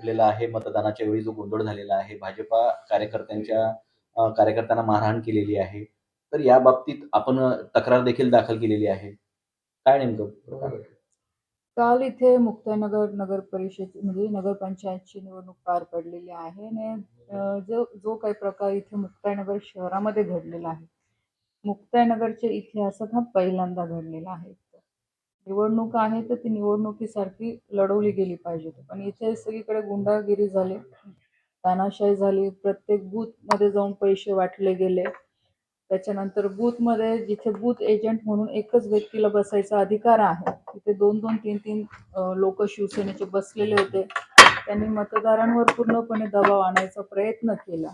घडलेला आहे मतदानाच्या वेळी जो गोंधळ झालेला आहे भाजपा कार्यकर्त्यांच्या कार्यकर्त्यांना मारहाण केलेली आहे. तर या बाबतीत आपण तक्रार देखील दाखल केलेली आहे. काय नेमकं काल इथे मुक्ताईनगर नगर परिषद म्हणजे नगरपंचायतची निवडणूक पार पडलेली आहे आणि जो जो काही प्रकार इथे मुक्ताईनगर शहरामध्ये घडलेला आहे. मुक्ताईनगरच्या इतिहासात हा पहिल्यांदा घडलेला आहे. निवडणूक आहे तर ती निवडणुकीसारखी लढवली गेली पाहिजे पण इथे सगळीकडे गुंडागिरी झाली तानाशाही झाली प्रत्येक बूथमध्ये जाऊन पैसे वाटले गेले. त्याच्यानंतर बूथमध्ये जिथे बूथ एजंट म्हणून एकच व्यक्तीला बसायचा अधिकार आहे तिथे दोन दोन तीन तीन लोक शिवसेनेचे बसलेले होते. त्यांनी मतदारांवर पूर्णपणे दबाव आणायचा प्रयत्न केला.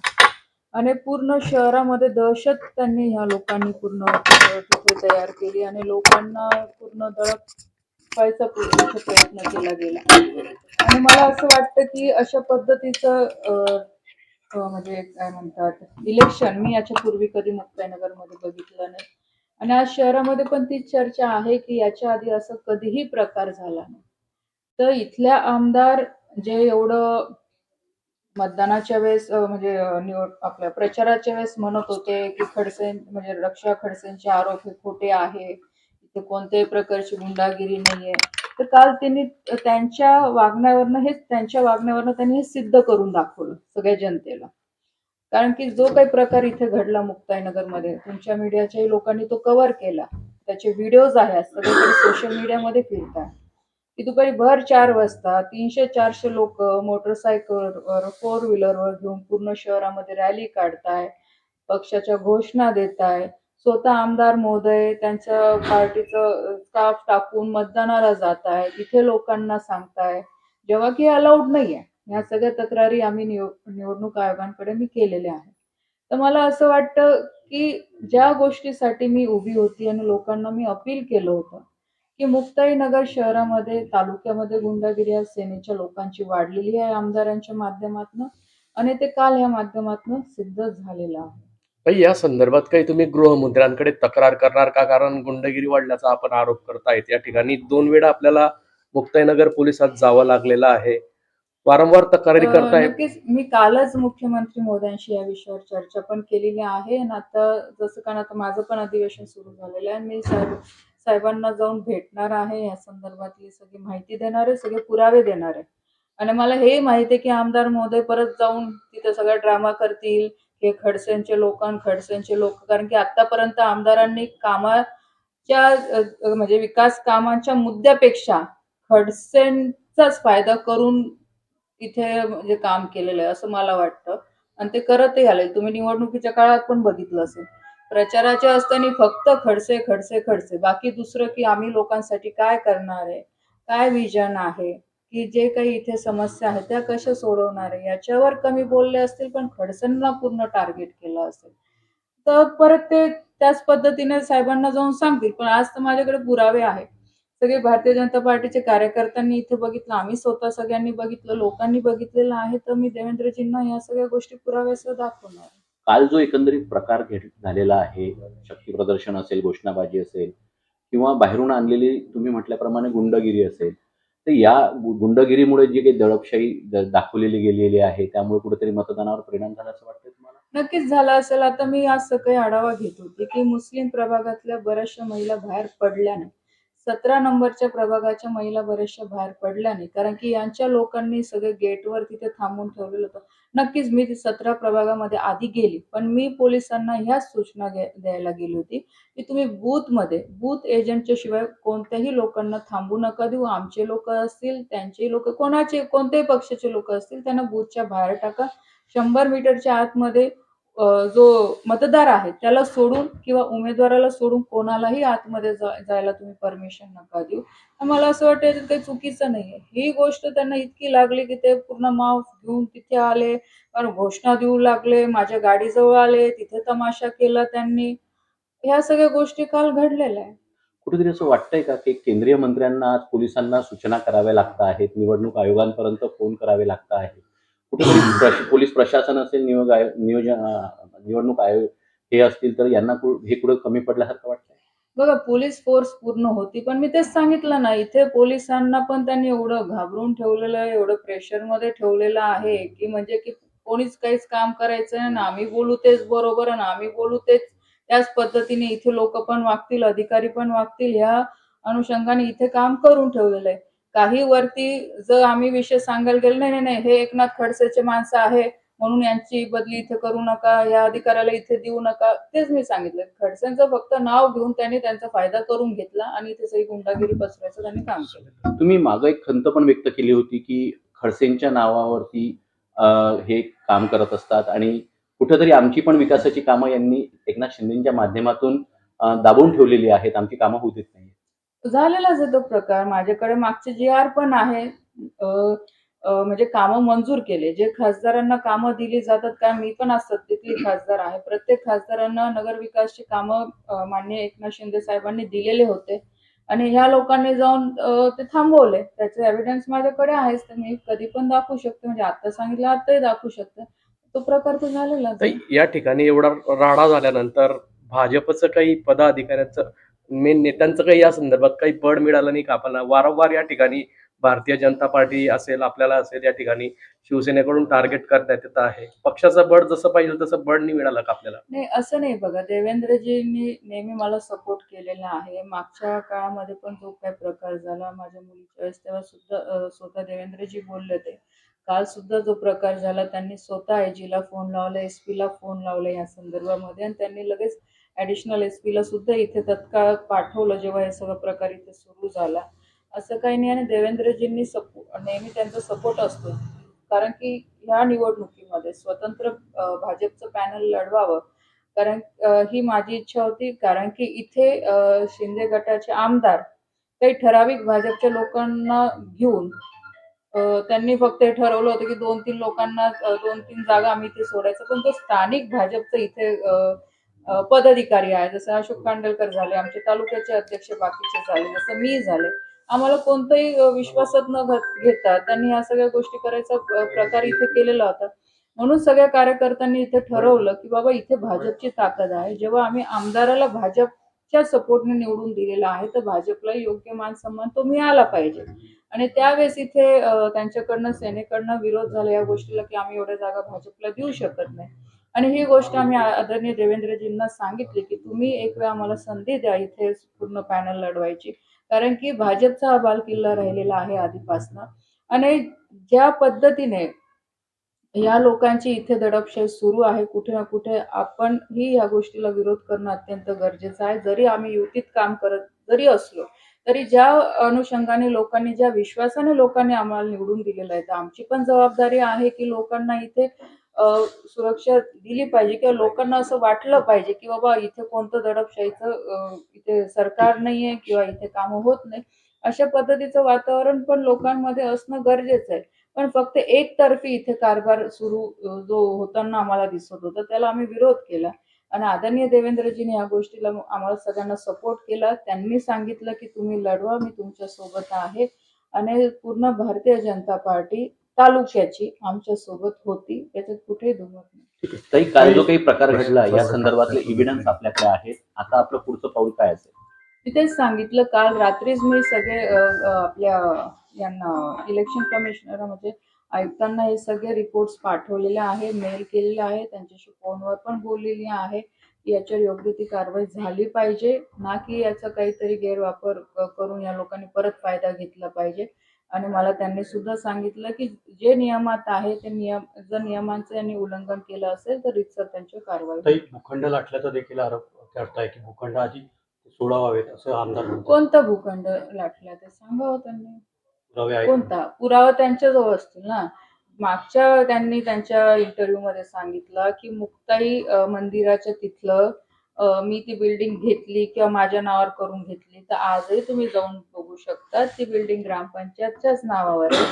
आणि पूर्ण शहरामध्ये दहशत त्यांनी ह्या लोकांनी पूर्ण तिथे तयार केली आणि लोकांना पूर्ण दळपायचा पूर्ण प्रयत्न केला गेला. आणि मला असं वाटतं की अशा पद्धतीचं म्हणजे काय म्हणतात इलेक्शन मी याच्या पूर्वी कधी मुक्ताईनगरमध्ये बघितलं नाही. आणि आज शहरामध्ये पण ती चर्चा आहे की याच्या आधी असं कधीही प्रकार झाला नाही. तर इथल्या आमदार जे एवढं मतदानाच्या वेळेस अ, म्हणजे अ, निवड आपल्या प्रचाराच्या वेळेस म्हणत होते की खडसे म्हणजे रक्षा खडसेंचे आरोप हे खोटे आहे इथे कोणत्याही प्रकारची गुंडागिरी नाहीये. तर काल त्यांनी त्यांच्या वागण्यावरनं हेच त्यांच्या वागण्यावरनं त्यांनी हे सिद्ध करून दाखवलं सगळ्या जनतेला. कारण की जो काही प्रकार इथे घडला मुक्ताईनगरमध्ये तुमच्या मीडियाच्याही लोकांनी तो कव्हर केला. त्याचे व्हिडिओज आहेत सगळीकडे सोशल मीडियामध्ये फिरतात. की दुपारी भर चार वाजता तीनशे चारशे लोक मोटरसायकलवर फोर व्हीलरवर घेऊन पूर्ण शहरामध्ये रॅली काढताय. पक्षाच्या घोषणा देताय. स्वतः आमदार महोदय त्यांचं पार्टीचं स्टाफ टाकून मतदानाला जात आहे तिथे लोकांना सांगताय. जेव्हा की अलाउड नाहीये. ह्या सगळ्या तक्रारी आम्ही निवडणूक आयोगांकडे मी केलेल्या आहेत. तर मला असं वाटतं की ज्या गोष्टीसाठी मी उभी होती आणि लोकांना मी अपील केलं होतं की मुक्ताईनगर शहरामध्ये तालुक्यामध्ये गुंडागिरी या सेनेच्या लोकांची वाढलेली आहे आमदारांच्या माध्यमातून आणि ते काल या माध्यमातून सिद्ध झालेलं आहे. ताई, या संदर्भात काही तुम्ही गृहमंत्र्यांकडे तक्रार करणार का? कारण गुंडगिरी वाढल्याचा आपण आरोप करतायत. या ठिकाणी दोन वेळा आपल्याला मुक्ताईनगर पोलिसात जावं लागलेलं आहे. वारंवार तक्रारी अं, करतायत नक्कीच. मी कालच मुख्यमंत्री मोदयांशी या विषयावर चर्चा पण केलेली आहे आणि आता जसं कारण आता माझं पण अधिवेशन सुरू झालेलं आहे मी साहेब साहेबांना जाऊन भेटणार आहे या संदर्भातली सगळी माहिती देणार आहे सगळे पुरावे देणार आहे. आणि मला हे माहिती आहे की आमदार महोदय परत जाऊन तिथे सगळा ड्रामा करतील हे खडसेंचे लोक आणि खडसेंचे लोक कारण की आतापर्यंत आमदारांनी कामाच्या म्हणजे विकास कामांच्या मुद्द्यापेक्षा खडसेंचाच फायदा करून इथे म्हणजे काम केलेलं आहे असं मला वाटतं. आणि ते करतही आले तुम्ही निवडणुकीच्या काळात पण बघितलं असेल. प्रचाराच्या असताना फक्त खडसे खडसे खडसे. बाकी दुसरं की आम्ही लोकांसाठी काय करणार आहे? काय विजन आहे? की जे काही इथे समस्या आहेत त्या कशा सोडवणार आहे? याच्यावर कमी बोलले असतील पण खडसेंना पूर्ण टार्गेट केलं असेल. तर परत ते त्याच पद्धतीने साहेबांना जाऊन सांगतील. पण आज तर माझ्याकडे पुरावे आहेत. सगळे भारतीय जनता पार्टीचे कार्यकर्त्यांनी इथे बघितलं आम्ही स्वतः सगळ्यांनी बघितलं लोकांनी बघितलेलं आहे तर मी देवेंद्रजींना या सगळ्या गोष्टी पुराव्यासह दाखवणार आहे. काल जो एकंदरीत प्रकार झालेला आहे शक्ती प्रदर्शन असेल घोषणाबाजी असेल किंवा बाहेरून आणलेली तुम्ही म्हटल्याप्रमाणे गुंडगिरी असेल तर या गुंडगिरीमुळे जी काही दडपशाही दाखवलेली गेलेली आहे त्यामुळे कुठेतरी मतदानावर परिणाम झाला असं वाटतं तुम्हाला? नक्कीच झाला असेल. आता मी आज सकाळी आढावा घेत होते की मुस्लिम प्रभागातल्या बऱ्याचशा महिला बाहेर पडल्या नाही सतरा नंबरच्या प्रभागाच्या महिला बऱ्याचशा बाहेर पडल्या नाही कारण की यांच्या लोकांनी सगळे गेटवर तिथे थांबून ठेवलेलं होतं. नक्कीच मी सतरा प्रभागामध्ये आधी गेली पण मी पोलिसांना ह्याच सूचना द्यायला गेली होती की तुम्ही बूथमध्ये बूथ एजंटच्या शिवाय कोणत्याही लोकांना थांबू नका देऊ. आमचे लोक असतील त्यांचे लोक कोणाचे कोणत्याही पक्षाचे लोक असतील त्यांना बूथच्या बाहेर टाका. शंभर मीटरच्या आतमध्ये जो मतदार आहे त्याला सोडून किंवा उमेदवाराला सोडून कोणालाही आतमध्ये जा- जायला तुम्ही परमिशन नका देऊ. मला असं वाटतं ते चुकीचं चुकीचं आहे. ही गोष्ट त्यांना इतकी लागली की ते पूर्ण माव घेऊन तिथे आले कारण घोषणा देऊ लागले माझ्या गाडीजवळ आले तिथे तमाशा केला त्यांनी. ह्या सगळ्या गोष्टी काल घडलेल्या आहेत. कुठेतरी असं वाटतंय का की केंद्रीय मंत्र्यांना आज पोलिसांना सूचना कराव्या लागत आहेत निवडणूक आयोगांपर्यंत फोन करावे लागत आहेत? कुठेतरी पोलीस प्रशासन असेल नियोग आयोग नियोजन निवडणूक आयोग हे असतील तर यांना हे कुठं कमी पडल्यासारखं वाटतं बघा पोलीस फोर्स पूर्ण होती पण मी तेच सांगितलं ना इथे पोलिसांना पण त्यांनी एवढं घाबरून ठेवलेलं आहे एवढं प्रेशरमध्ये ठेवलेलं आहे की म्हणजे की कोणीच काहीच काम करायचं नाही ना आम्ही बोलू तेच बरोबर आणि आम्ही बोलू तेच त्याच पद्धतीने इथे लोक पण वागतील अधिकारी पण वागतील ह्या अनुषंगाने इथे काम करून ठेवलेलं आहे. काही वरती जर आम्ही विषय सांगायला गेलो नाही नाही हे एकनाथ खडसेचे माणसं आहे म्हणून यांची बदली इथे करू नका या अधिकाऱ्याला इथे देऊ नका. तेच मी सांगितलं. खडसेंचं फक्त नाव घेऊन त्यांनी त्यांचा फायदा करून घेतला आणि इथे सगळी गुंडागिरी पसरायचं त्यांनी काम केलं. तुम्ही मागं एक खंत पण व्यक्त केली होती की खडसेंच्या नावावरती हे काम करत असतात आणि कुठेतरी आमची पण विकासाची कामं यांनी एकनाथ शिंदेच्या माध्यमातून दाबून ठेवलेली आहेत. आमची कामं होऊ देत नाही झालेलाच आहे तो प्रकार. माझ्याकडे मागचे जी आर पण आहे. अ, अ, म्हणजे कामं मंजूर केले. जे खासदारांना कामं दिली जातात काय मी पण आज सत्तेतली खासदार आहे. प्रत्येक खासदारांना नगरविकासची कामं अ, माननीय एकनाथ शिंदे साहेबांनी दिलेले होते. आणि ह्या लोकांनी जाऊन अ, ते थांबवले. त्याचे एव्हिडन्स माझ्याकडे आहेच. तर मी कधी पण दाखवू शकते. म्हणजे आता सांगितलं आताही दाखवू शकते. तो प्रकार तर झालेलाच तर आहे. या ठिकाणी एवढा राडा झाल्यानंतर भाजपचं काही पदाधिकाऱ्यांचं मेन नेत्यांचं काही या संदर्भात काही बळ मिळालं नाही का आपल्याला वारंवार या ठिकाणी भारतीय जनता पार्टी असेल आपल्याला असेल या ठिकाणी शिवसेनेकडून टार्गेट करण्यात येत आहे. पक्षाचं बळ जसं पाहिजे तसं बळ नाही मिळालं का आपल्याला? नाही असं नाही बघा. देवेंद्रजींनी नेहमी मला सपोर्ट केलेला आहे. मागच्या काळामध्ये पण जो काही प्रकार झाला. माझ्या मुलीच्या वेळेस तेव्हा सुद्धा स्वतः देवेंद्रजी बोलले ते काल सुद्धा जो प्रकार झाला त्यांनी स्वतः आयजीला फोन लावला एस ला फोन लावला या संदर्भामध्ये. आणि त्यांनी लगेच ॲडिशनल एस ला सुद्धा इथे तत्काळ पाठवलं जेव्हा हे सगळं प्रकार इथे सुरू झाला. असं काही नाही आणि देवेंद्रजींनी सपो नेहमी त्यांचा सपोर्ट असतो. कारण की ह्या निवडणुकीमध्ये स्वतंत्र भाजपचं पॅनल लढवावं कारण ही माझी इच्छा होती. कारण की इथे शिंदे गटाचे आमदार काही ठराविक भाजपच्या लोकांना घेऊन त्यांनी फक्त हे ठरवलं होतं की दोन तीन लोकांना दोन तीन जागा आम्ही इथे सोडायचं. पण तो स्थानिक भाजपचं इथे पदाधिकारी आहे जसं अशोक कांडलकर झाले आमचे तालुक्याचे अध्यक्ष बाकीचे झाले जसं मी झाले. आम्हाला कोणतंही विश्वासात न घेता त्यांनी या सगळ्या गोष्टी करायचा प्रकार इथे केलेला होता. म्हणून सगळ्या कार्यकर्त्यांनी इथे ठरवलं की बाबा इथे भाजपची ताकद आहे. जेव्हा आम्ही आमदाराला भाजपच्या सपोर्टने निवडून दिलेला आहे तर भाजपला योग्य मान सन्मान तो मिळाला पाहिजे. आणि त्यावेळेस इथे त्यांच्याकडनं सेनेकडनं विरोध झाला या गोष्टीला की आम्ही एवढ्या जागा भाजपला देऊ शकत नाही. आणि ही गोष्ट आम्ही आदरणीय देवेंद्रजींना सांगितली की तुम्ही एक वेळा आम्हाला संधी द्या इथे पूर्ण पॅनल लढवायची. कारण की भाजपचा हा राहिलेला आहे आधीपासनं. आणि ज्या पद्धतीने या लोकांची इथे दडपशाही सुरू आहे कुठे ना कुठे आपण ही या गोष्टीला विरोध करणं अत्यंत गरजेचं आहे. जरी आम्ही युतीत काम करत जरी असलो तरी ज्या अनुषंगाने लोकांनी ज्या विश्वासाने लोकांनी आम्हाला निवडून दिलेलं आहे तर आमची पण जबाबदारी आहे की लोकांना इथे सुरक्षा दिली पाहिजे किंवा लोकांना असं वाटलं पाहिजे की बाबा इथे कोणतं दडपशाहीचं इथे सरकार नाहीये किंवा इथे काम होत नाही अशा पद्धतीचं वातावरण पण लोकांमध्ये असणं गरजेचं आहे. पण फक्त एकतर्फी इथे कारभार सुरू जो होताना आम्हाला दिसत होता त्याला आम्ही विरोध केला. आणि आदरणीय देवेंद्रजीने या गोष्टीला आम्हाला सगळ्यांना सपोर्ट केला. त्यांनी सांगितलं की तुम्ही लढवा मी तुमच्यासोबत आहे. आणि पूर्ण भारतीय जनता पार्टी तालुक्याची आमच्यासोबत होती. याच्यात कुठेही दुमत नाही. काल जो काही प्रकार घडला या संदर्भातले इव्हिडन्स आपल्याकडे आहेत. आता आपलं पुढचं पाऊल काय असेल? मी तेच सांगितलं काल रात्रीच मी सगळे आपल्या यांना इलेक्शन कमिशनर म्हणजे आयुक्तांना हे सगळे रिपोर्ट्स पाठवलेले आहे मेल केलेले आहे त्यांच्याशी फोनवर पण बोललेली आहे. की याच्यावर योग्य ती कारवाई झाली पाहिजे. ना की याचा काहीतरी गैरवापर करून या लोकांनी परत फायदा घेतला पाहिजे. आणि मला त्यांनी सुद्धा सांगितलं की जे नियमात आहे ते नियम जर नियमांचं यांनी उल्लंघन केलं असेल तर रितसर त्यांची कारवाई भूखंड लाटल्याचा देखील आरोप करताय की भूखंड आधी सोडावावेत असं आमदार कोणता भूखंड लाटला ते सांगावं त्यांनी. कोणता? पुरावा त्यांच्याजवळ असतील ना. मागच्या त्यांनी त्यांच्या इंटरव्ह्यू मध्ये सांगितलं की मुक्ताई मंदिराच्या तिथलं मी ती बिल्डिंग घेतली किंवा माझ्या नावावर करून घेतली तर आजही तुम्ही जाऊन बघू शकता. ती बिल्डिंग ग्रामपंचायतच्याच नावावर आहे.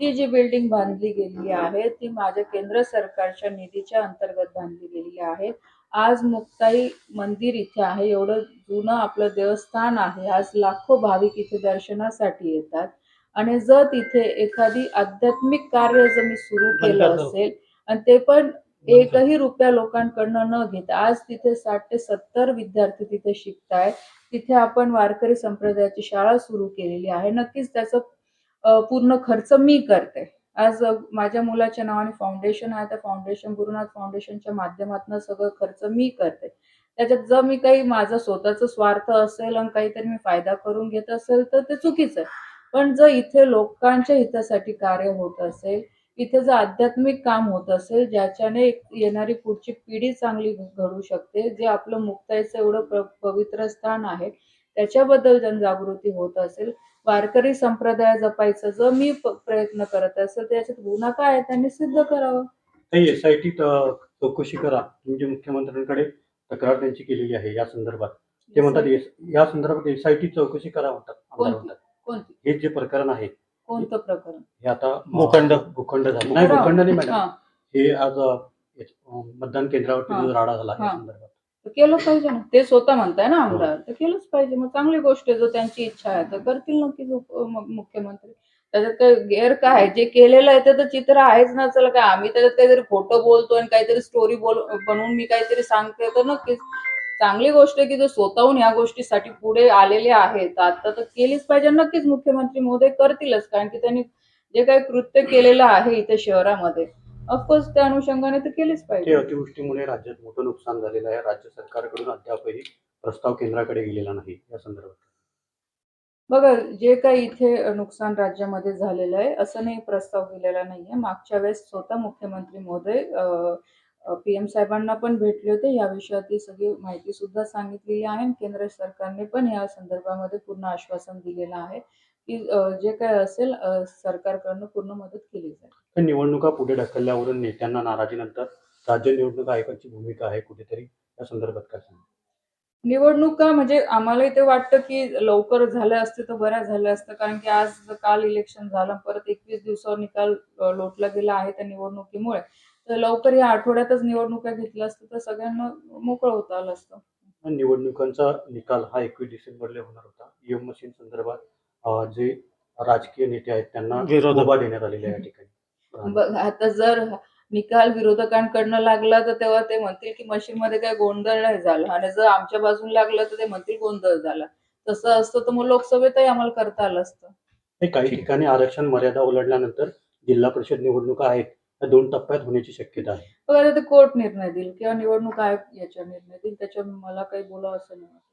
ती जी बिल्डिंग बांधली गेलेली आहे ती माझ्या केंद्र सरकारच्या निधीच्या अंतर्गत बांधली गेलेली आहे. आज मुक्ताई मंदिर इथे आहे. एवढं जुनं आपलं देवस्थान आहे. आज लाखो भाविक इथे दर्शनासाठी येतात. आणि जर तिथे एखादी आध्यात्मिक कार्य जर मी सुरू केलं. असेल आणि ते पण एकही रुपया लोकांकडनं न घेता आज तिथे साठ ते सत्तर विद्यार्थी तिथे शिकतायत. तिथे आपण वारकरी संप्रदायाची शाळा सुरू केलेली आहे. नक्कीच त्याचं पूर्ण खर्च मी करते. आज माझ्या मुलाच्या नावाने फाउंडेशन आहे. त्या फाउंडेशन गुरुनाथ फाउंडेशनच्या माध्यमातून सगळं खर्च मी करते. त्याच्यात जर मी काही माझा स्वतःचा स्वार्थ असेल आणि काहीतरी मी फायदा करून घेत असेल तर ते चुकीचं आहे. पण जर इथे लोकांच्या हितासाठी कार्य होत असेल इथे जर आध्यात्मिक काम होत असेल ज्याच्याने येणारी पुढची पिढी चांगली घडू शकते जे आपलं मुक्ताईचं एवढं पवित्र स्थान आहे त्याच्याबद्दल जनजागृती होत असेल वारकरी संप्रदाय जपायचं जर मी प्रयत्न करत असेल तर याच्यात गुन्हा काय आहे? त्यांनी सिद्ध करावं. काही एस आय टी चौकशी करा. म्हणजे मुख्यमंत्र्यांकडे तक्रार त्यांची केलेली आहे या संदर्भात. ते म्हणतात "एस- या संदर्भात एस आय टी चौकशी करा म्हणतात हे जे प्रकरण आहे कोणतं प्रकरण? हे आता भूखंड. भूखंड झाले. नाही. भूखंड नाही मॅडम. हा. हे आज अ, मतदान केंद्रावरती हा. जो राडा झाला या हा. संदर्भात. तर केलं पाहिजे ना. ते स्वतः म्हणताय ना आमदार. तर केलंच पाहिजे. मग चांगली गोष्ट आहे जर त्यांची इच्छा आहे. तर करतील नक्कीच उप- म- मुख्यमंत्री. त्याच्यात काही गैर काय? आहे जे केलेलं आहे ते तर चित्र आहेच ना. चला काय आम्ही त्याच्यात काहीतरी खोटं बोलतो आणि काहीतरी स्टोरी बोल बनवून मी काहीतरी सांगते तर नक्कीच. चांगली गोष्ट आहे की जो स्वतःहून या गोष्टीसाठी पुढे आलेले आहेत आता तर केलीच पाहिजे. नक्कीच मुख्यमंत्री महोदय करतीलच कारण की त्यांनी जे काही कृत्य केलेलं आहे इथे शहरामध्ये ऑफकोर्स त्या अनुषंगाने तर केलीच ते पाहिजे अतिवृष्टीमुळे राज्यात मोठं नुकसान झालेलं आहे. राज्य सरकारकडून अद्यापही प्रस्ताव केंद्राकडे गेलेला नाही या संदर्भात. बघा जे काही इथे नुकसान राज्यामध्ये झालेलं आहे असं नाही प्रस्ताव केलेला नाहीये. मागच्या वेळेस स्वतः मुख्यमंत्री महोदय पी एम साहेबांना पण भेटले होते. या विषयातली सगळी माहिती सुद्धा सांगितलेली आहे केंद्र सरकारने पण या संदर्भामध्ये पूर्ण आश्वासन दिलेलं आहे की जे काय असेल सरकारकडनं पूर्ण मदत केली जाईल. निवडणुका पुढे ढकलल्यावरून नेत्यांना नाराजीनंतर राज्य निवडणूक आयोगाची भूमिका आहे कुठेतरी? या संदर्भात काय सांगा निवडणुका म्हणजे आम्हाला इथे वाटतं की लवकर झाल्या असते तर बऱ्या झाल्या असतं. कारण की आज काल इलेक्शन झालं परत एकवीस दिवसावर निकाल लोटला गेला आहे त्या निवडणुकीमुळे. तर लवकर या आठवड्यातच निवडणुका घेतल्या असतं तर सगळ्यांना मोकळं होता आलं असतं. निवडणुकांचा निकाल हा एकवीस डिसेंबरला होणार होता. ईएम मशीन संदर्भात जे राजकीय नेते आहेत त्यांना विरोधक. मुभा देण्यात आलेला आहे या ठिकाणी. बघ आता जर निकाल विरोधकांकडनं लागला तर तेव्हा ते म्हणतील की मशीनमध्ये काय गोंधळ नाही झाला. आणि जर आमच्या बाजून लागलं तर ते म्हणतील गोंधळ झाला. तसं असतं तर मग लोकसभेतही आम्हाला करता आलं असतं. हे काही ठिकाणी आरक्षण मर्यादा ओलांडल्यानंतर जिल्हा परिषद निवडणुका आहेत. या दोन टप्प्यात होण्याची शक्यता आहे बघा आता ते कोर्ट निर्णय देईल किंवा निवडणूक आयोग याच्या निर्णय देईल त्याच्यावर मला काही बोलावं असं नाही वाटत.